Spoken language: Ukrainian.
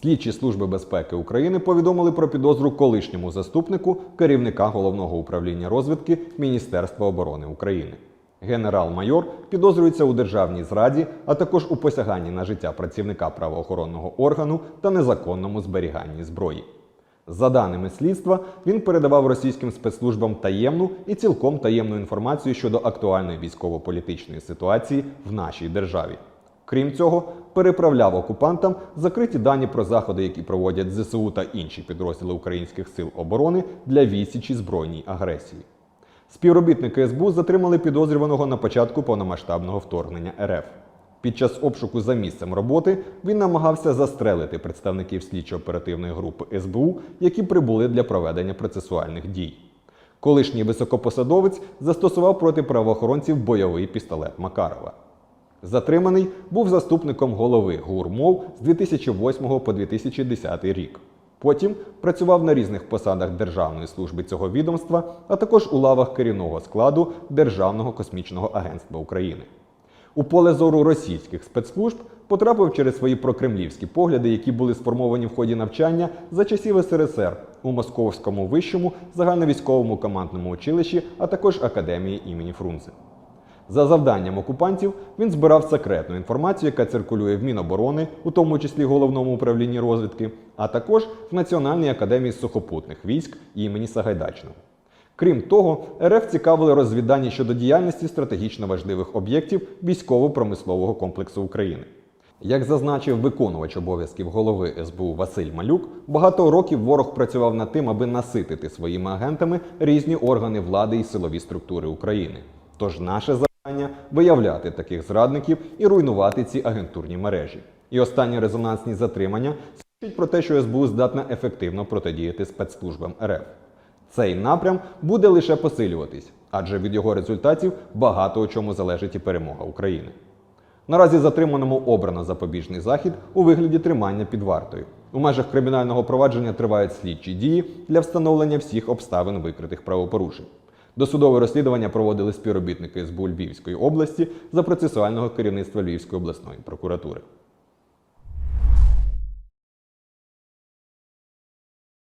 Слідчі служби безпеки України повідомили про підозру колишньому заступнику керівника головного управління розвідки Міністерства оборони України. Генерал-майор підозрюється у державній зраді, а також у посяганні на життя працівника правоохоронного органу та незаконному зберіганні зброї. За даними слідства, він передавав російським спецслужбам таємну і цілком таємну інформацію щодо актуальної військово-політичної ситуації в нашій державі. Крім цього, переправляв окупантам закриті дані про заходи, які проводять ЗСУ та інші підрозділи українських сил оборони для відсічі збройній агресії. Співробітники СБУ затримали підозрюваного на початку повномасштабного вторгнення РФ. Під час обшуку за місцем роботи він намагався застрелити представників слідчо-оперативної групи СБУ, які прибули для проведення процесуальних дій. Колишній високопосадовець застосував проти правоохоронців бойовий пістолет Макарова. Затриманий був заступником голови ГУРМОВ з 2008 по 2010 рік. Потім працював на різних посадах Державної служби цього відомства, а також у лавах керівного складу Державного космічного агентства України. У поле зору російських спецслужб потрапив через свої прокремлівські погляди, які були сформовані в ході навчання за часів СРСР у Московському вищому загальновійськовому командному училищі, а також академії імені Фрунзе. За завданням окупантів він збирав секретну інформацію, яка циркулює в Міноборони, у тому числі головному управлінні розвідки, а також в Національній академії сухопутних військ імені Сагайдачного. Крім того, РФ цікавили розвіддані щодо діяльності стратегічно важливих об'єктів військово-промислового комплексу України. Як зазначив виконувач обов'язків голови СБУ Василь Малюк, багато років ворог працював над тим, аби наситити своїми агентами різні органи влади і силові структури України. Тож наше завдання виявляти таких зрадників і руйнувати ці агентурні мережі. І останні резонансні затримання свідчать про те, що СБУ здатна ефективно протидіяти спецслужбам РФ. Цей напрям буде лише посилюватись, адже від його результатів багато у чому залежить і перемога України. Наразі затриманому обрано запобіжний захід у вигляді тримання під вартою. У межах кримінального провадження тривають слідчі дії для встановлення всіх обставин викритих правопорушень. Досудове розслідування проводили співробітники СБУ Львівської області за процесуального керівництва Львівської обласної прокуратури.